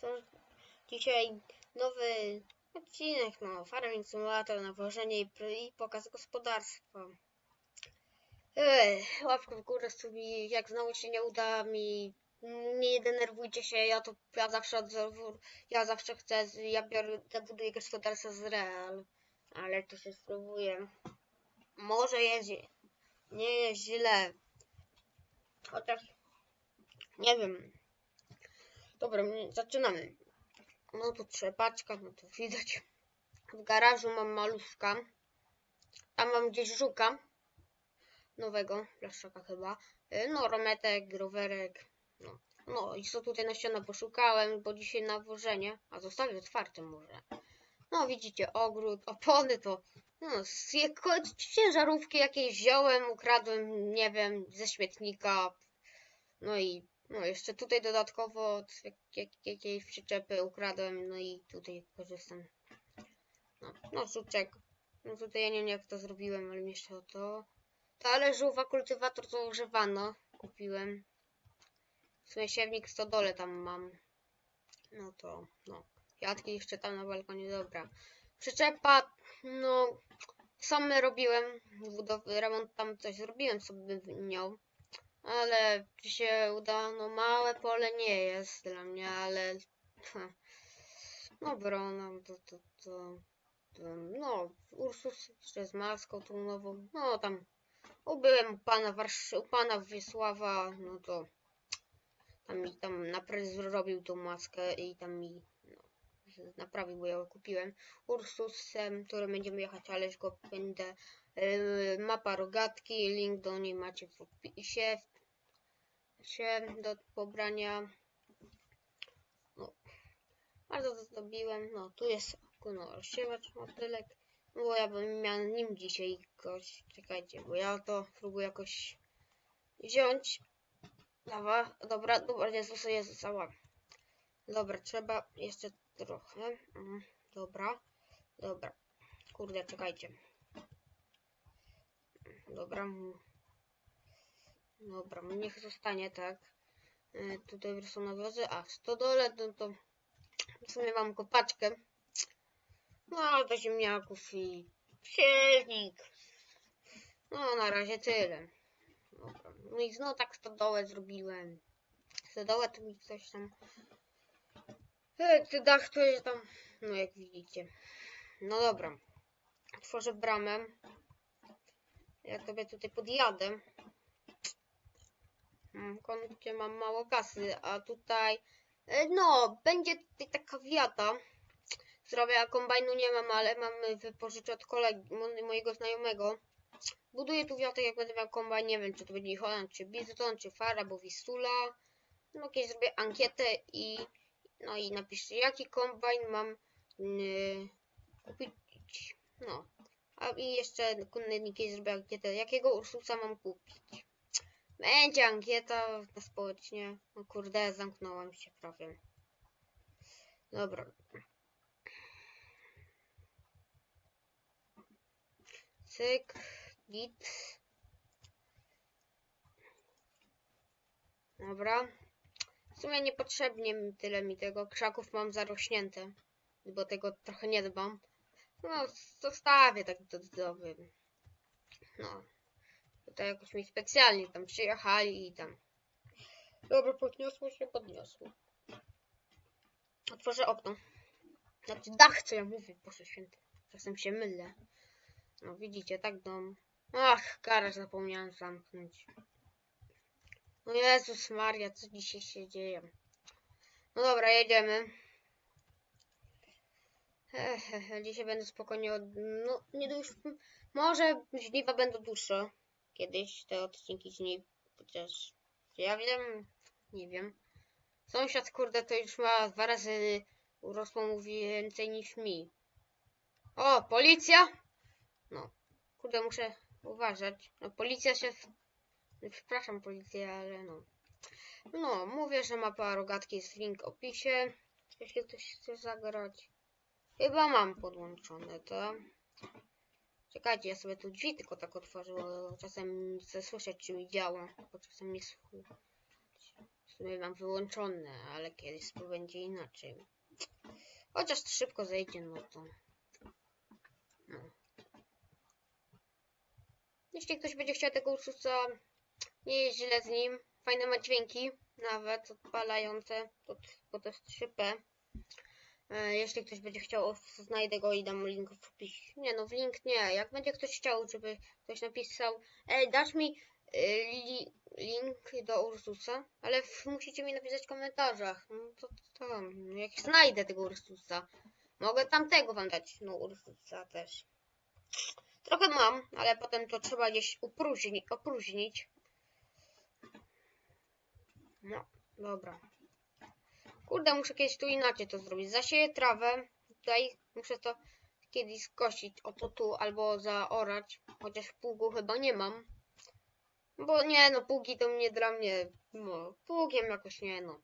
To dzisiaj nowy odcinek, no, Farming Simulator, nawożenie i, i pokaz gospodarstwa. Łapkę w górę sobie, jak znowu się nie uda mi, nie denerwujcie się, ja to, ja zawsze odzowu- ja zawsze chcę, ja biorę, ja buduję gospodarstwo z real, ale to się spróbuję. Może jest, nie jest źle, chociaż, nie wiem. Dobra, zaczynamy. No tu trzepaczka, no to widać. W garażu mam maluszka. Tam mam gdzieś żuka. Nowego, plaszczaka chyba. Y, No, rometek, rowerek. No. no i co tutaj nasiona poszukałem, bo dzisiaj nawożenie. A zostawię otwarte może. No widzicie, ogród, opony to... No, ciężarówki jakieś wziąłem, ukradłem, nie wiem, ze śmietnika. No i no jeszcze tutaj dodatkowo od jak, jak, jakiejś przyczepy ukradłem, no i tutaj korzystam. No, no żuczek. No tutaj ja nie wiem jak to zrobiłem, ale jeszcze to. Talerzowa kultywator to używano. Kupiłem. W sumie siewnik stodole tam mam. No to, no. Jadki jeszcze tam na balkonie, dobra. Przyczepa, no. Sam robiłem. Remont tam coś zrobiłem sobie nią. Ale się uda? No małe pole nie jest dla mnie, ale no to, to, to, to no Ursus jeszcze z maską tą nową, no tam ubyłem u pana Warsz u pana Wiesława, no to tam mi tam naprawdę zrobił tą maskę i tam mi no, naprawił, bo ja ją kupiłem. Ursusem, którym będziemy jechać, ależ go będę yy, mapa rogatki, link do niej macie w opisie się do pobrania. No, bardzo to zrobiłem. No, tu jest no, rozsiewacz, motylek. No, bo ja bym miał nim dzisiaj goś. Czekajcie, bo ja to próbuję jakoś wziąć. Dawa, dobra, dobra, Jezus, Jezus, ała. Dobra, trzeba jeszcze trochę. Mm, dobra, dobra. Kurde, czekajcie. Dobra. Dobra, niech zostanie tak. E, tutaj są nawozy. A w stodole no to w sumie mam kopaczkę. No do ziemniaków i siewnik. No na razie tyle. Dobra. No i znowu tak stodołę zrobiłem. Stodołę to mi coś tam. E, ty dach to jest tam. No jak widzicie. No dobra. Otworzę bramę. Ja sobie tutaj podjadę. Mm, Koncie mam mało kasy, a tutaj e, no, będzie tutaj taka wiata. Zrobię, a kombajnu nie mam, ale mam wypożyczę od kolegi, mo- mojego znajomego. Buduję tu wiatę, jak będę miał kombajn, nie wiem, czy to będzie Holland, czy Bizon, czy Fara, bo Wistula. No, kiedyś zrobię ankietę i no i napiszcie, jaki kombajn mam yy, kupić. No. A i jeszcze kiedyś zrobię ankietę, jakiego Ursusa mam kupić. Będzie ankieta społecznie. No kurde, zamknąłem się prawie. Dobra. Cyk, git. Dobra. W sumie niepotrzebnie tyle mi tego. Krzaków mam zarośnięte. Bo tego trochę nie dbam. No, zostawię tak do doby. No. Tutaj jakoś mi specjalnie tam przyjechali i tam. Dobra, podniosło się, podniosło. Otworzę okno. Znaczy dach, co ja mówię, Boże święty. Czasem się mylę. No widzicie, tak dom. Ach, garaż zapomniałem zamknąć. No Jezus Maria, co dzisiaj się dzieje? No dobra, jedziemy. Hehehe, dzisiaj będę spokojnie od... No, nie dłuż... Może żniwa będą dłuższe. Kiedyś te odcinki żniw, chociaż... Ja wiem, nie wiem. Sąsiad, kurde, to już ma dwa razy urosło więcej niż mi. O, policja! No, kurde, muszę uważać. No, policja się... Przepraszam, policję, ale no. No, mówię, że mapa rogatki jest w link opisie. Jeśli ktoś chce zagrać. Chyba mam podłączone to. Czekajcie, ja sobie tu drzwi tylko tak otworzę, bo czasem chcę słyszeć, czy mi działa, bo czasem nie słychać. W sumie mam wyłączone, ale kiedyś to będzie inaczej. Chociaż to szybko zejdzie, no to... No. Jeśli ktoś będzie chciał tego Ursusa, nie jest źle z nim. Fajne ma dźwięki, nawet odpalające pod, pod szypę. E, jeśli ktoś będzie chciał, znajdę go i dam link w opisie. Nie no, w link nie. Jak będzie ktoś chciał, żeby ktoś napisał, ej, dasz mi y, li, link do Ursusa, ale musicie mi napisać w komentarzach. No to, to no jak znajdę tego Ursusa. Mogę tamtego wam dać, no Ursusa też. Trochę mam, ale potem to trzeba gdzieś upróżni, opróżnić. No, dobra. Kurde, muszę kiedyś tu inaczej to zrobić. Zasieję trawę. Tutaj muszę to kiedyś skosić. Oto tu, albo zaorać. Chociaż pługu chyba nie mam. Bo nie, no pługi to mnie dla mnie, no, pługiem jakoś nie, no.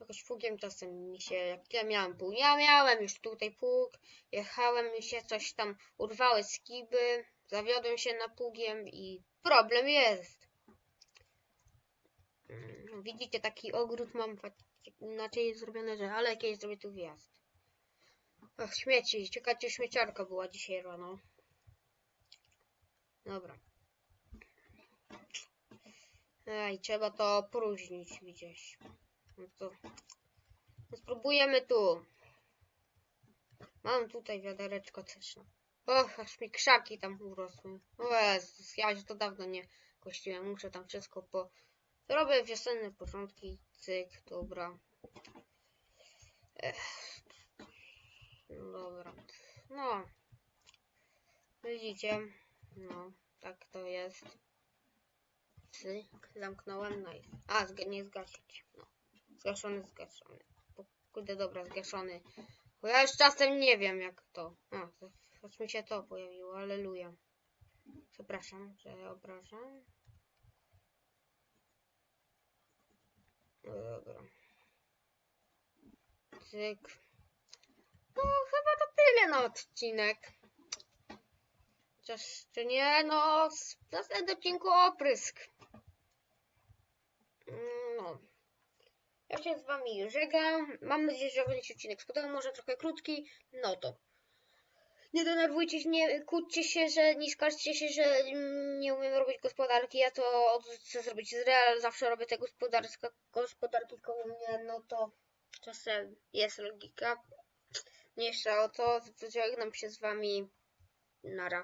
Jakoś pługiem czasem mi się, jak ja miałem pług, ja miałem już tutaj pług, jechałem mi się, coś tam urwały skiby, zawiodłem się na pługiem i problem jest. Mm, Widzicie, taki ogród mam, inaczej jest zrobione, że, ale kiedyś zrobię tu wjazd. Ach, śmieci, czekajcie, śmieciarka była dzisiaj rano. Dobra. Ej, trzeba to opróżnić gdzieś. No to... No spróbujemy tu. Mam tutaj wiadereczko też. No. Och, aż mi krzaki tam urosły. O Jezus, ja już to dawno nie kościłem. Muszę tam wszystko po... Robię wiosenne porządki. Cyk, dobra. Ech. No dobra. No. Widzicie? No, tak to jest. Cyk, zamknąłem, no i... A, nie zgasić. No. Zgaszony, zgaszony. Kurde, dobra, zgaszony. Bo ja już czasem nie wiem, jak to... To- choć mi się to pojawiło, aleluja. Przepraszam, że obrażam. Dobra. Cyk. No, chyba to tyle na odcinek. Chociaż, czy nie, no, w następnym odcinku oprysk. Mm, No. Ja się z wami żegam. Mam nadzieję, że wam odcinek spodobał. Może trochę krótki. No to. Nie denerwujcie się, nie kłóćcie się, że nie skarżcie się, że mm, nie umiem robić gospodarki. Ja to chcę zrobić z real. Zawsze robię te gospodarska, gospodarki koło mnie. No to czasem jest logika. Mniejsza o to. Żegnam się z wami. Nara.